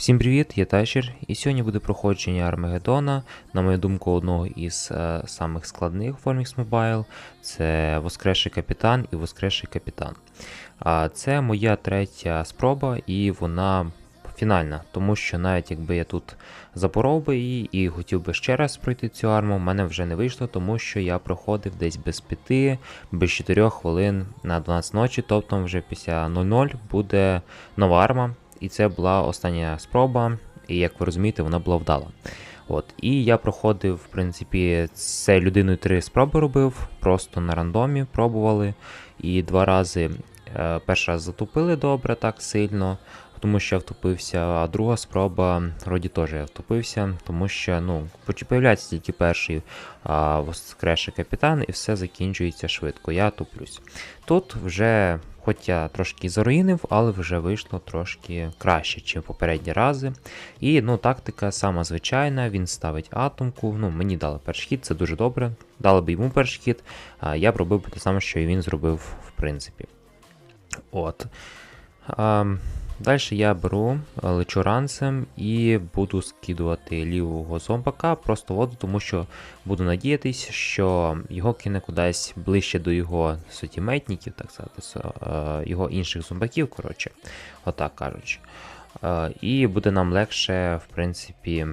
Всім привіт, я Тайшер, і сьогодні буде проходження Армагеддона, на мою думку, одного із е, самих складних в Formix Mobile. Це Воскресший Капітан і Воскресший Капітан. А це моя третя спроба, і вона фінальна, тому що навіть якби я тут запоров би її і хотів би ще раз пройти цю арму, в мене вже не вийшло, тому що я проходив десь без 5, без 4 хвилин на 12 ночі, тобто вже після 00 буде нова арма. І це була остання спроба, і як ви розумієте, вона була вдала. От, І я проходив, в принципі, це людиною три спроби робив, просто на рандомі пробували. І два рази е, перший раз затупили добре, так сильно, тому що я втопився, а друга спроба, вроді теж я втопився, тому що ну, появляється тільки перший а, воскресший капітан, і все закінчується швидко. Я туплюсь. Тут вже. Хоч я трошки заруїнив, але вже вийшло трошки краще, ніж попередні рази. І ну, тактика сама звичайна, він ставить атомку. Ну, Мені дали перший хід, це дуже добре. Дали б йому перший хід, а я б робив те саме, що і він зробив, в принципі. От. А, Далі я беру, лечу ранцем і буду скидувати лівого зомбака просто воду, тому що буду надіятись, що його кине кудись ближче до його сотіметників, так сказати, його інших зомбаків, коротше, отак кажучи. І буде нам легше, в принципі,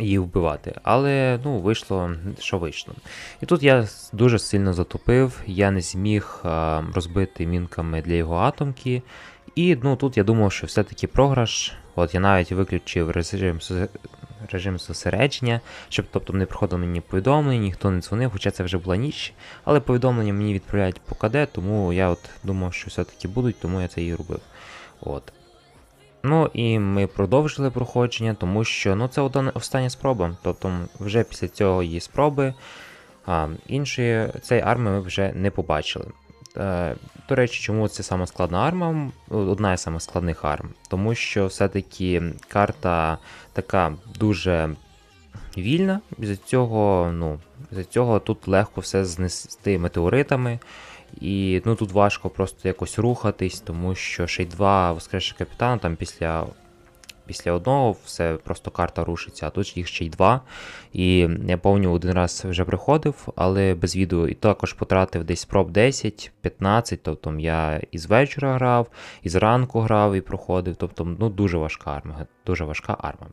її вбивати. Але ну, вийшло, що вийшло. І тут я дуже сильно затопив, я не зміг розбити мінками для його атомки. І ну, тут я думав, що все-таки програш. От я навіть виключив режим режим зосередження, щоб тобто не приходило мені повідомлення, ніхто не дзвонив, хоча це вже була ніч. Але повідомлення мені відправляють по КД, тому я от думав, що все-таки будуть, тому я це і робив. От. Ну і ми продовжили проходження, тому що ну, це остання спроба. Тобто вже після цього її спроби а, іншої цієї арми ми вже не побачили. Е, до речі, чому це саме складна арма? Одна із самих складних арм. Тому що все-таки карта така дуже вільна, з цього ну, з цього тут легко все знести метеоритами. І ну, тут важко просто якось рухатись, тому що ще й два воскресші капітана там після після одного все просто карта рушиться, а тут їх ще й два. І я пам'ятаю, один раз вже приходив, але без відео і також потратив десь проб 10-15. Тобто я і з вечора грав, і зранку грав і проходив. Тобто ну, дуже важка арма. Дуже важка арма.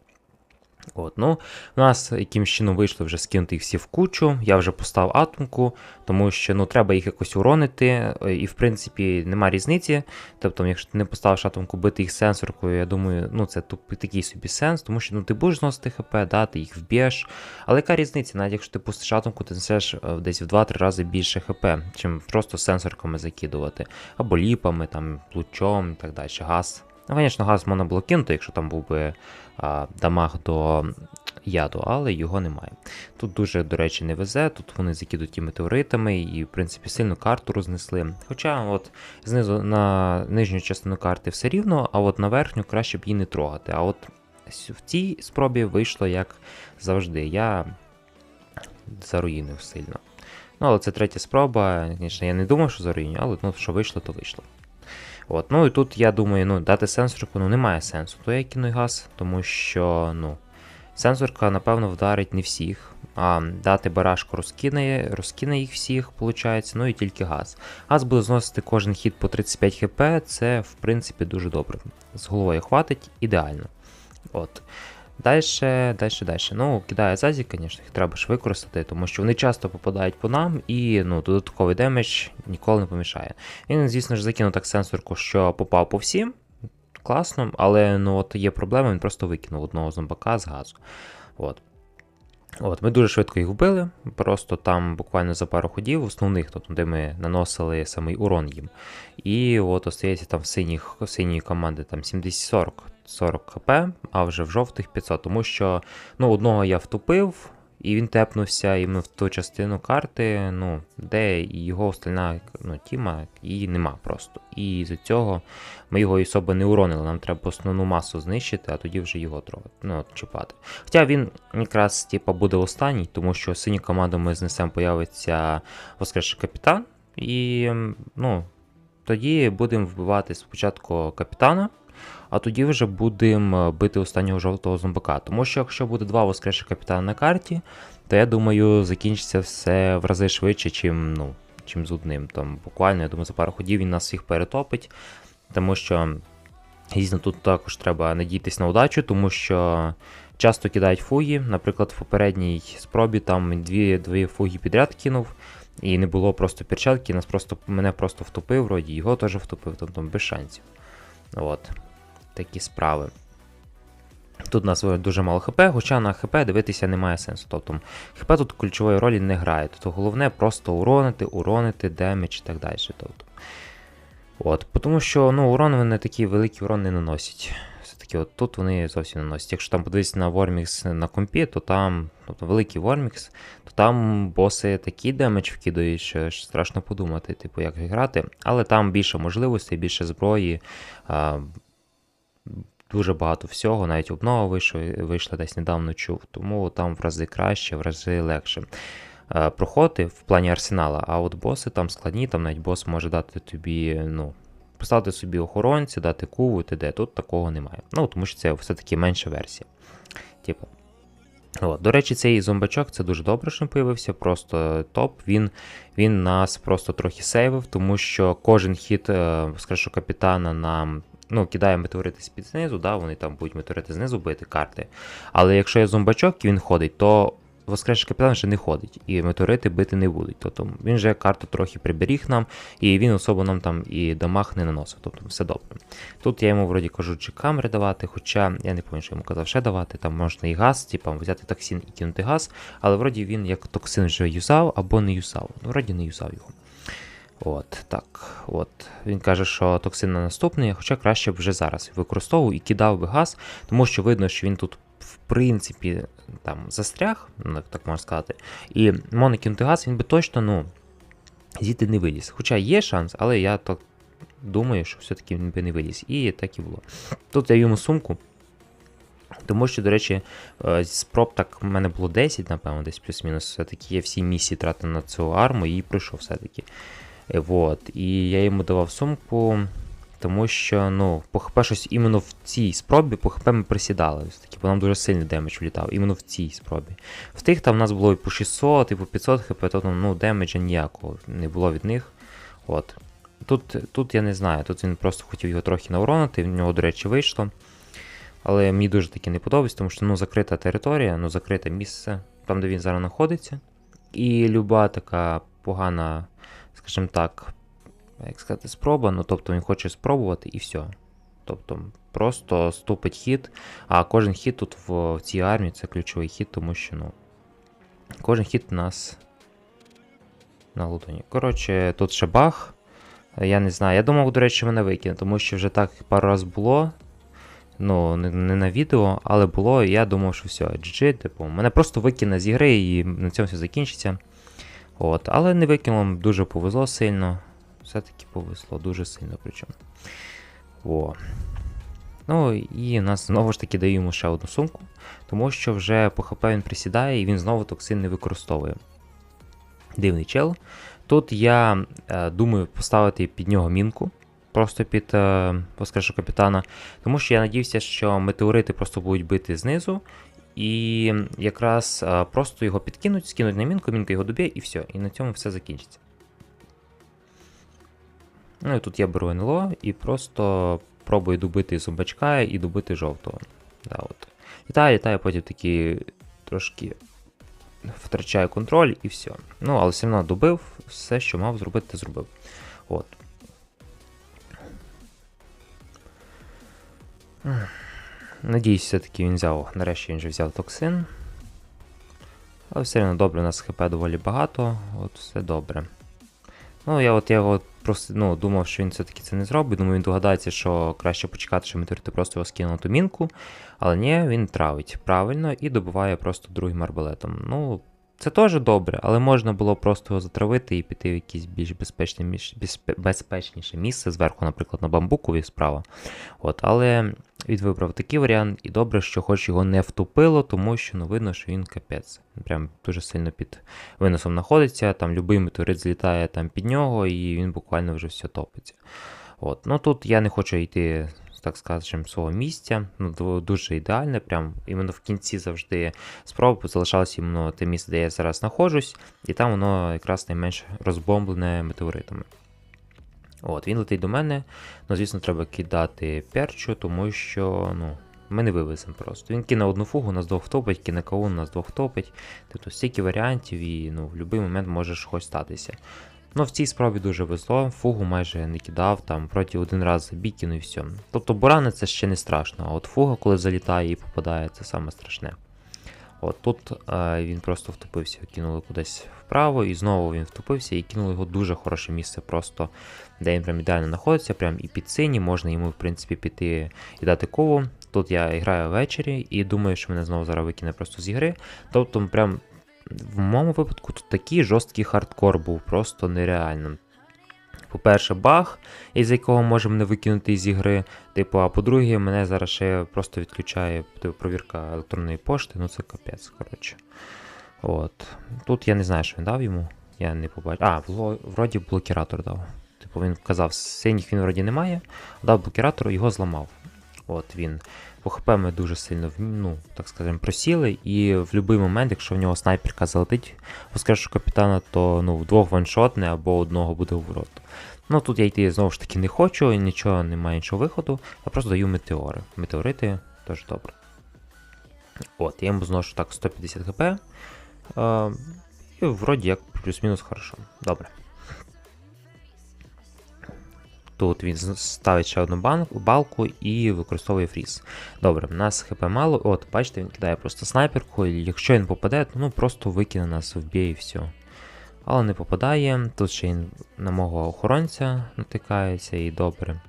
От, ну, У нас якимсь чином вийшло вже скинути їх всі в кучу. Я вже поставив атомку, тому що ну, треба їх якось уронити. Е, і, в принципі, нема різниці. Тобто, якщо ти не поставиш атомку, бити їх сенсоркою, я думаю, ну, це такий собі сенс, тому що ну, ти будеш зносити ХП, да, ти їх вб'єш. Але яка різниця, навіть якщо ти пустиш атомку, ти несеш е, десь в 2-3 рази більше ХП, чим просто сенсорками закидувати. Або ліпами, там, лучом і так далі. Газ. Ну, звісно, газ можна було кинути, якщо там був би а, дамаг до яду, але його немає. Тут дуже, до речі, не везе, тут вони закидуті метеоритами і, в принципі, сильну карту рознесли. Хоча от знизу на нижню частину карти все рівно, а от на верхню краще б її не трогати. А от в цій спробі вийшло як завжди. Я заруїнив сильно. Ну, але це третя спроба. Звісно, я не думав, що заруїню, але ну, що вийшло, то вийшло. От, Ну і тут я думаю, ну, дати сенсорку ну, немає сенсу, то я кину газ, тому що ну, сенсорка, напевно, вдарить не всіх. А дати барашку розкине розкине їх всіх, виходить, ну і тільки газ. Газ буде зносити кожен хід по 35 хп, це в принципі дуже добре. З головою хватить ідеально. От. Дальше, дальше, дальше. Ну, кидає Зазі, звісно, їх треба ж використати, тому що вони часто попадають по нам, і ну, додатковий демедж ніколи не помішає. Він, звісно ж, закинув так сенсорку, що попав по всім. Класно, але ну, от є проблема, він просто викинув одного зомбака з газу. От. От, Ми дуже швидко їх вбили, просто там буквально за пару ходів, основних, тобто, де ми наносили самий урон їм. І от остається там в синій команди там 70-40 40 хп, а вже в жовтих 500, тому що ну, одного я втупив, і він тепнувся і ми в ту частину карти, ну, де його остальна ну, тіма, її нема просто. І з цього ми його особо не уронили. Нам треба основну масу знищити, а тоді вже його трогати, ну, чіпати. Хоча він якраз типу, буде останній, тому що синю команду ми знесемо, появиться Воскресший капітан. І ну, тоді будемо вбивати спочатку капітана. А тоді вже будемо бити останнього жовтого зомбака. Тому що якщо буде два воскреших капітана на карті, то я думаю, закінчиться все в рази швидше, чим, ну, чим з одним. Там буквально, я думаю, за пару ходів він нас всіх перетопить. Тому що, дійсно, тут також треба надіятися на удачу, тому що часто кидають фуги. Наприклад, в попередній спробі там дві, дві фуги підряд кинув. І не було просто перчатки, нас просто, мене просто втопив, вроді, його теж втопив, тобто без шансів. От. Такі справи. Тут у нас дуже мало ХП, хоча на ХП дивитися немає сенсу. Тобто ХП тут ключової ролі не грає. Тобто головне просто уронити, уронити, демедж і так далі. Тобто. От, Тому що ну, урон вони такі великі урон не наносять. Все-таки от тут вони зовсім не наносять. Якщо там подивитися на Вормікс на компі, то там тобто великий Вормікс, то там боси такі демедж вкидають, що страшно подумати, типу, як грати. Але там більше можливостей, більше зброї. А, Дуже багато всього, навіть обнова вийшла, вийшла десь недавно чув, тому там в рази краще, в рази легше. Проходи в плані арсенала, а от боси там складні, там навіть бос може дати тобі, ну, поставити собі охоронці, дати куву і т.д. Тут такого немає. Ну, тому що це все-таки менша версія. Типу. От. До речі, цей зомбачок це дуже добре, що він появився, просто топ. Він він нас просто трохи сейвив, тому що кожен хід, е, скажу, капітана нам ну, кидає метеорити з-під знизу, да, вони там будуть метеорити знизу бити карти. Але якщо є зомбачок і він ходить, то Воскресший капітан вже не ходить, і метеорити бити не будуть. Тобто він вже карту трохи приберіг нам, і він особо нам там і дамаг не наносив. Тобто все добре. Тут я йому вроді кажу, чи камери давати, хоча я не пам'ятаю, що йому казав ще давати, там можна і газ, типу, взяти токсин і кинути газ, але вроді він як токсин вже юзав або не юзав. Ну, вроді не юзав його. От, так, от. Він каже, що токсин на наступний, хоча краще б вже зараз використовував і кидав би газ, тому що видно, що він тут, в принципі, там застряг, ну, так можна сказати. І монокинути газ, він би точно, ну, звідти не виліз. Хоча є шанс, але я так думаю, що все-таки він би не виліз. І так і було. Тут я йому сумку. Тому що, до речі, е, спроб так в мене було 10, напевно, десь плюс-мінус. Все-таки я всі місії тратив на цю арму і пройшов все-таки. Вот. І я йому давав сумку, тому що ну, по ХП щось іменно в цій спробі по ХП ми присідали. Такі, бо нам дуже сильний демедж влітав, іменно в цій спробі. В тих там в нас було і по 600, і по 500 хп, то ну, демеджа ніякого не було від них. От. Тут тут я не знаю, тут він просто хотів його трохи навронити, в нього, до речі, вийшло. Але мені дуже таки не подобається, тому що ну, закрита територія, ну, закрите місце, там, де він зараз знаходиться. І люба така погана скажімо так, як сказати, спроба, ну тобто він хоче спробувати і все. Тобто просто ступить хід, а кожен хід тут в, в цій армії це ключовий хід, тому що ну, кожен хід у нас на лутоні. Коротше, тут ще баг. Я не знаю. Я думав, до речі, мене викине, тому що вже так пару раз було. Ну, не, не на відео, але було, і я думав, що все, GG, типу, мене просто викине з ігри і на цьому все закінчиться. От, Але не викинуло, дуже повезло сильно. Все-таки повезло, дуже сильно причому. О. Ну і нас знову ж таки даємо ще одну сумку, тому що вже по ХП він присідає і він знову токсин не використовує. Дивний чел. Тут я е, думаю поставити під нього мінку, просто під е, воскрешу капітана, тому що я надіявся, що метеорити просто будуть бити знизу, і якраз а, просто його підкинуть, скинуть на мінку, мінка його доб'є і все. І на цьому все закінчиться. Ну і тут я беру НЛО і просто пробую добити зомбачка і добити жовтого. Да, от. Літаю, літаю, потім такі трошки втрачаю контроль і все. Ну, але все одно добив, все, що мав зробити, зробив. От. Надіюсь, все-таки він взяв, нарешті він вже взяв токсин. Але все одно добре, у нас ХП доволі багато, от все добре. Ну, я от я от просто ну, думав, що він все-таки це не зробить. Думаю, він догадається, що краще почекати, що метеорити просто його скинув ту мінку. Але ні, він травить правильно і добиває просто другим арбалетом. Ну, це теж добре, але можна було просто його затравити і піти в якесь більш безпечне, безпечніше місце, зверху, наприклад, на бамбукові справа. От, Але він вибрав такий варіант, і добре, що хоч його не втопило, тому що ну, видно, що він капець. Прям дуже сильно під виносом знаходиться, там любий метеорит злітає там під нього, і він буквально вже все топиться. От. Ну Тут я не хочу йти так скажемо, свого місця. Ну, дуже ідеальне. Прям іменно в кінці завжди спроби залишалося іменно те місце, де я зараз знаходжусь, і там воно якраз найменш розбомблене метеоритами. От, він летить до мене. Ну, звісно, треба кидати перчу, тому що ну, ми не вивеземо просто. Він кине одну фугу, нас двох втопить, кине каун, нас двох втопить. Тобто стільки варіантів, і ну, в будь-який момент може щось статися. Ну, в цій спробі дуже везло, фугу майже не кидав, там проти один раз забій і все. Тобто бурани це ще не страшно, а от фуга, коли залітає і попадає, це саме страшне. От тут е, він просто втопився, кинули кудись вправо, і знову він втопився і кинули його дуже хороше місце, просто де він прям ідеально знаходиться, прям і під сині, можна йому, в принципі, піти і дати кову. Тут я граю ввечері і думаю, що мене знову зараз викине просто з ігри. Тобто, прям в моєму випадку тут такий жорсткий хардкор був, просто нереально. По-перше, баг, із якого може мене викинути з ігри. Типу, а по-друге, мене зараз ще просто відключає типу, провірка електронної пошти, ну це капець, коротше. От. Тут я не знаю, що він дав йому. Я не побачив. А, вло- вроді блокіратор дав. Типу він казав, синіх він вроді немає, дав блокіратор, його зламав. От він. По ХП ми дуже сильно ну, так скажемо, просіли, і в будь-який момент, якщо в нього снайперка залетить воскрешу капітана, то ну, вдвох ваншотне або одного буде в рот. Ну тут я йти знову ж таки не хочу, нічого немає іншого виходу, я просто даю метеори. Метеорити теж добре. От, я йому зношу так 150 хп. Е, і вроді як плюс-мінус хорошо. Добре. Тут він ставить ще одну балку і використовує фріз. Добре, в нас хп мало. От, бачите, він кидає просто снайперку, якщо він попаде, то ну просто викине нас, вб'є і все. Але не попадає. Тут ще він на мого охоронця натикається і добре.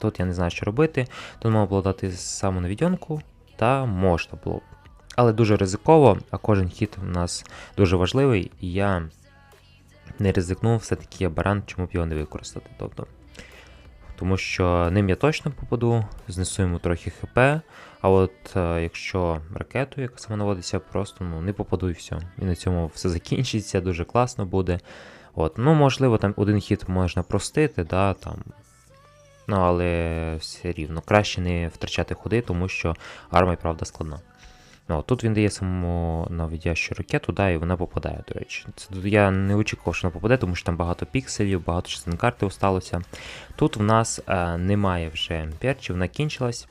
Тут я не знаю, що робити. Тут можна було дати самонавідьонку, та можна було. Але дуже ризиково, а кожен хід у нас дуже важливий, і я не ризикнув, все-таки я баран, чому б його не використати. Тобто, тому що ним я точно попаду, знесу йому трохи хп, а от е, якщо ракету, яка сама наводиться, просто ну, не попаду і все. І на цьому все закінчиться, дуже класно буде. От, ну, можливо, там один хід можна простити, да, там. Ну, але все рівно краще не втрачати ходи, тому що арма правда складна. Ну, тут він дає саму наведящу ракету, да, і вона попадає, до речі. Це я не очікував, що вона попаде, тому що там багато пікселів, багато частин карти осталося. Тут в нас е, немає вже перчів, вона кінчилась.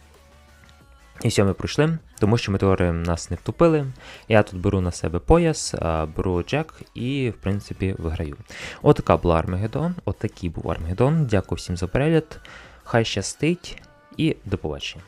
І все, пройшли, тому що метеори нас не втопили. Я тут беру на себе пояс, е, беру джек і, в принципі, виграю. Отака була Армагеддон, отакий був Армагеддон. Дякую всім за перегляд. Хай щастить і до побачення.